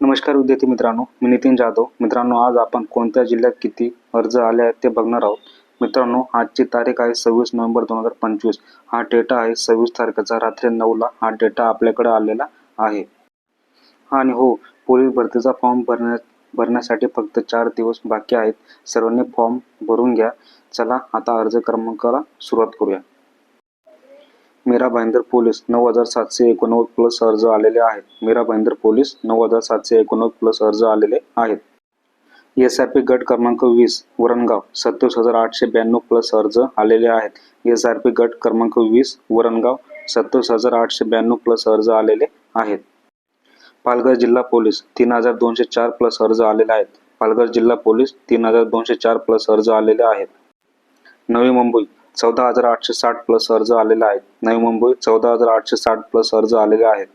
नमस्कार विद्यार्थी मित्रांनो मी नितीन जाधव. मित्रांनो आज आपण कोणत्या जिल्ह्यात किती अर्ज आले आहेत ते बघणार आहोत. मित्रांनो आजची तारीख आहे सव्वीस नोव्हेंबर दोन हजार पंचवीस. हा डेटा आहे सव्वीस तारखेचा रात्री नऊला हा डेटा आपल्याकडे आलेला आहे. आणि हो पोलीस भरतीचा फॉर्म भरण्या भरण्यासाठी फक्त चार दिवस बाकी आहेत. सर्वांनी फॉर्म भरून घ्या. चला आता अर्ज क्रमांकाला सुरुवात करूया. मीरा भाईंदर पोलीस नऊ हजार सातशे एकोणनव्वद प्लस अर्ज आलेले आहेत. मीरा भाईंदर पोलीस नऊ हजार सातशे एकोणनव्वद प्लस अर्ज आलेले आहेत. एस आर पी गट क्रमांक वीस वरणगाव सत्तावीस हजार आठशे ब्याण्णव प्लस अर्ज आलेले आहेत. एस आर पी गट क्रमांक वीस वरणगाव सत्तावीस हजार आठशे ब्याण्णव प्लस अर्ज आलेले आहेत. पालघर जिल्हा पोलीस तीन हजार दोनशे चार प्लस अर्ज आलेले आहेत. पालघर जिल्हा पोलीस तीन हजार दोनशे चार प्लस अर्ज आलेले आहेत. नवी मुंबई चौदा हजार आठशे साठ प्लस अर्ज आलेले आहेत. नवी मुंबई चौदा हजार आठशे साठ प्लस अर्ज आलेले आहेत.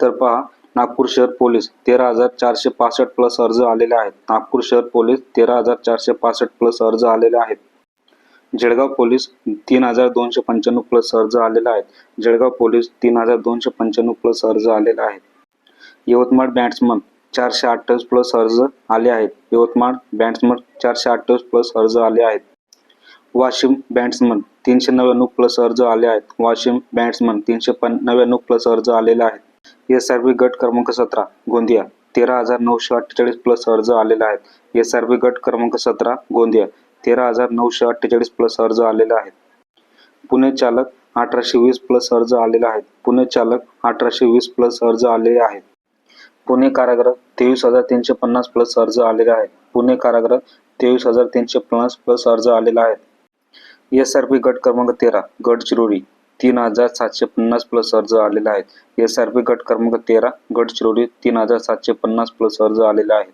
तर पहा नागपूर शहर पोलीस तेरा हजार चारशे पासष्ट प्लस अर्ज आलेले आहेत. नागपूर शहर पोलीस तेरा हजार चारशे पासष्ट प्लस अर्ज आलेले आहेत. जळगाव पोलीस तीन हजार दोनशे पंच्याण्णव प्लस अर्ज आलेले आहेत. जळगाव पोलीस तीन हजार दोनशे पंच्याण्णव प्लस अर्ज आलेले आहेत. यवतमाळ बॅट्समन चारशे अठ्ठावीस प्लस अर्ज आले आहेत. यवतमाळ बॅट्समन चारशे अठ्ठावीस प्लस अर्ज आले आहेत. वाशिम बॅट्समन तीनशे नव्याण्णव प्लस अर्ज आले आहेत. वाशिम बॅट्समन तीनशे पन नव्याण्णव प्लस अर्ज आलेले आहेत. एस आर बी गट क्रमांक सतरा गोंदिया. तेरा हजार नऊशे अठ्ठेचाळीस प्लस अर्ज आलेले आहेत. एस आर बी गट क्रमांक सतरा गोंदिया. तेरा हजार नऊशे अठ्ठेचाळीस प्लस अर्ज आलेले आहेत. पुणे चालक अठराशे वीस प्लस अर्ज आलेले आहेत. पुणे चालक अठराशे वीस प्लस अर्ज आलेले आहेत. पुणे कारागृह तेवीस हजार तीनशे पन्नास प्लस अर्ज आलेले आहेत. पुणे कारागृह तेवीस हजार तीनशे पन्नास प्लस अर्ज आलेला आहे एस आर पी गट क्रमांक तेरा गडचिरोली तीन हजार सातशे पन्नास प्लस अर्ज आलेले आहेत. एस आर पी गट क्रमांक तेरा गडचिरोली तीन हजार सातशे पन्नास प्लस अर्ज आलेले आहेत.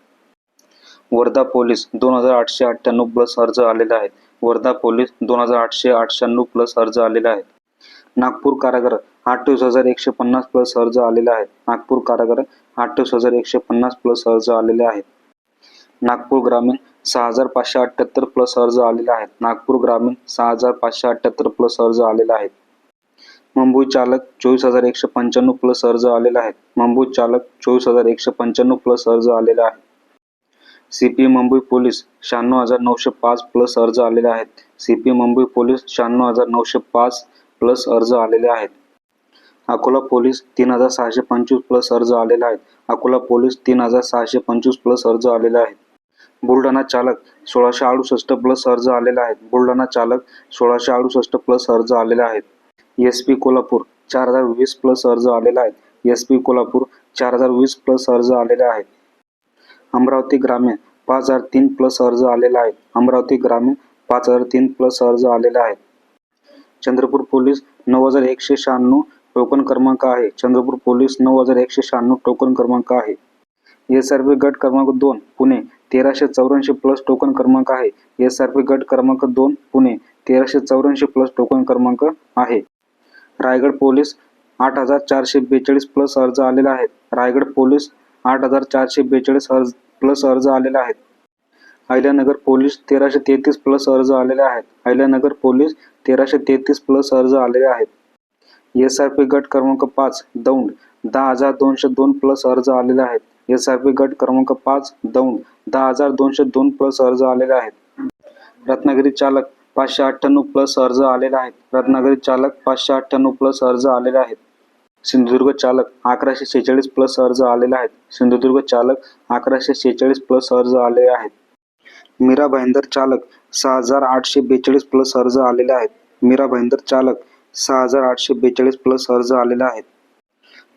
वर्धा पोलीस दोन हजार आठशे अठ्ठ्याण्णव प्लस अर्ज आलेले आहेत. वर्धा पोलीस दोन हजार आठशे अठ्ठ्याण्णव प्लस अर्ज आलेले आहेत. नागपूर कारागृह अठ्ठावीस हजार एकशे पन्नास प्लस अर्ज आलेले आहेत. नागपूर कारागृह अठ्ठावीस हजार एकशे पन्नास प्लस अर्ज आलेले आहेत. नागपूर ग्रामीण सहा हजार पाचशे अठ्ठ्याहत्तर प्लस अर्ज आलेले आहेत. नागपूर ग्रामीण सहा हजार पाचशे अठ्ठ्याहत्तर प्लस अर्ज आलेले आहेत. मुंबई चालक चोवीस हजार एकशे पंच्याण्णव प्लस अर्ज आलेला आहे मुंबई चालक चोवीस हजार एकशे पंच्याण्णव प्लस अर्ज आलेला आहे सीपी मुंबई पोलीस शहाण्णव हजार नऊशे पाच प्लस अर्ज आलेले आहेत. सीपी मुंबई पोलीस शहाण्णव हजार नऊशे पाच प्लस अर्ज आलेले आहेत. अकोला पोलीस तीन हजार सहाशे पंचवीस प्लस अर्ज आलेला आहेत. अकोला पोलीस तीन हजार सहाशे पंचवीस प्लस अर्ज आलेले आहेत. बुलढाणा चालक सोळाशे अडुसष्ट प्लस अर्ज आलेले आहेत. बुलढाणा चालक सोळाशे अडुसष्ट प्लस अर्ज आलेले आहेत. एस पी कोल्हापूर चार हजार वीस प्लस अर्ज आलेले आहेत. एस पी कोल्हापूर चार हजार वीस प्लस अर्ज आलेले आहेत. अमरावती ग्रामीण पाच हजार तीन प्लस अर्ज आलेला आहे अमरावती ग्रामीण पाच हजार तीन प्लस अर्ज आलेले आहे चंद्रपूर पोलीस नऊ हजार एकशे शहाण्णव टोकन क्रमांक आहे. चंद्रपूर पोलीस नऊ हजार एकशे शहाण्णव टोकन क्रमांक आहे. एस आर पी गट क्रमांक दोन पुणे तेराशे चौऱ्याऐंशी प्लस टोकन क्रमांक आहे. एस आर पी गट क्रमांक दोन पुणे. तेराशे चौऱ्याऐंशी प्लस टोकन क्रमांक आहे. रायगड पोलीस आठ हजार चारशे बेचाळीस प्लस अर्ज आलेले आहेत रायगड पोलीस आठ हजार चारशे बेचाळीस अर्ज प्लस अर्ज आलेला आहेत अहिल्यानगर पोलीस तेराशे तेहतीस प्लस अर्ज आलेले आहेत अहिल्यानगर पोलीस तेराशे तेहतीस प्लस अर्ज आलेले आहेत एस आर पी गट क्रमांक पाच दौंड. दहा हजार दोनशे दोन प्लस अर्ज आलेले आहेत एस आर पी गट क्रमांक पाच दौंड दहा हजार दोनशे दोन प्लस अर्ज आलेले आहेत. रत्नागिरी चालक पाचशे अठ्ठ्याण्णव प्लस अर्ज आलेले आहेत. रत्नागिरी चालक पाचशे अठ्ठ्याण्णव प्लस अर्ज आलेले आहेत. सिंधुदुर्ग चालक अकराशे शेहेचाळीस प्लस अर्ज आलेले आहेत. सिंधुदुर्ग चालक अकराशे शेहेचाळीस प्लस अर्ज आले आहेत. मीरा भाईंदर चालक सहा हजार आठशे बेचाळीस प्लस अर्ज आलेले आहेत. मीरा भाईंदर चालक सहा हजार आठशे बेचाळीस प्लस अर्ज आलेले आहेत.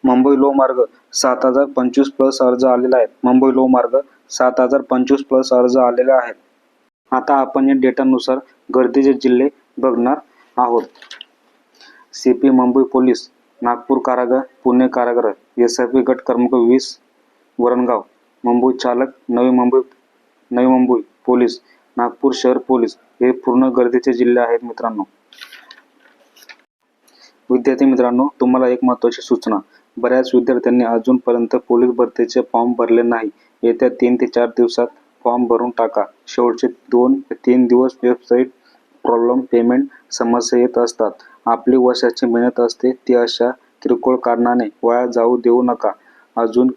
मुंबई लोहमार्ग सात हजार पंचवीस प्लस अर्ज आलेला आहे. मुंबई लोहमार्ग सात हजार पंचवीस प्लस अर्ज आलेला आहे. आता आपण या डेटानुसार गर्दीचे जिल्हे बघणार आहोत. C P Mumbai police Nagpur कारागृह पुणे कारागृह एस आय पी गट क्रमांक वीस वरणगाव मुंबई चालक नवी मुंबई नवी मुंबई पोलीस नागपूर शहर पोलीस हे पूर्ण गर्दीचे जिल्हे आहेत मित्रांनो. विद्यार्थी मित्रांनो तुम्हाला एक महत्त्वाची सूचना. बऱ्याच विद्यार्थ्यांनी अजूनपर्यंत पोलीस भरतीचे फॉर्म भरले नाही. येत्या तीन ते चार दिवसात फॉर्म भरून टाका. शेवटचे दोन तीन दिवस वेबसाईट प्रॉब्लेम पेमेंट समस्या येत असतात. आपली वर्षाची मेहनत असते ती अशा किरकोळ कारणाने वाया जाऊ देऊ नका. अजून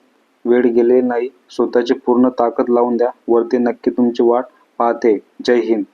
वेळ गेले नाही. स्वतःची पूर्ण ताकद लावून द्या. वरती नक्की तुमची वाट पाहते. जय हिंद.